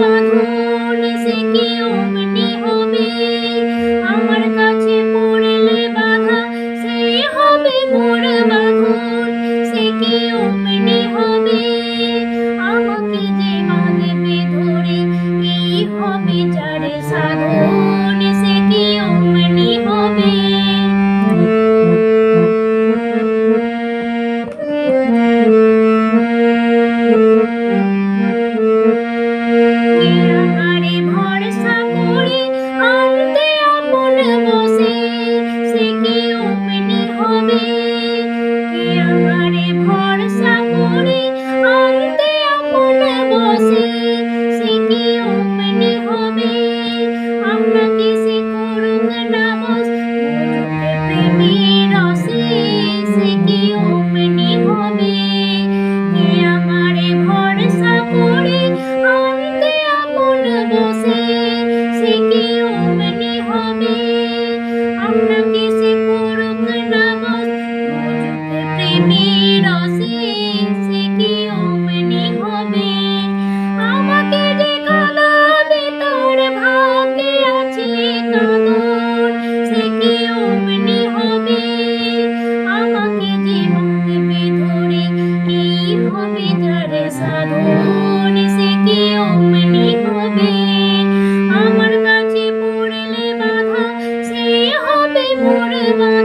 বাঁধন সে কি অমনি হবে? আমার কাছে পড়লে বাধা, সেই হবে মোর বাঁধন। সে কি সাধন সে কি অমনি হবে? আমার কাছে পড়লে বাধা সে হবে মোর বাধা।